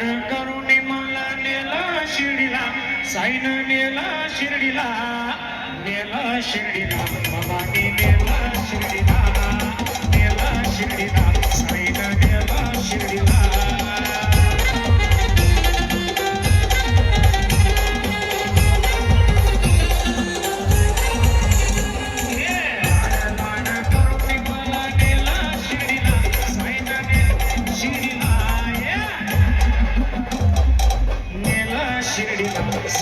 Sine करून मला नेला शिर्डीला. साईन नेला शिर्डीला नेला शिर्डीला. बाबाने नेला शिर्डीला. एकच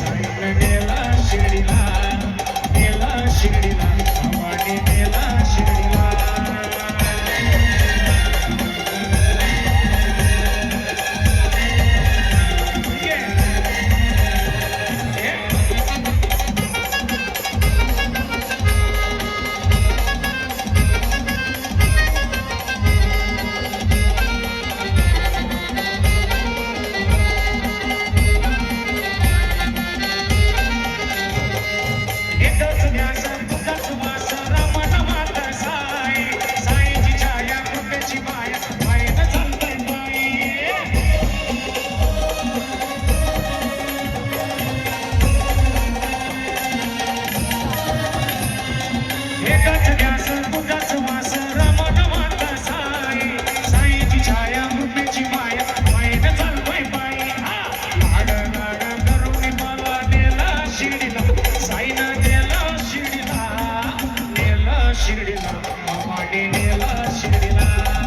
शिर्डीला शिर्डीला.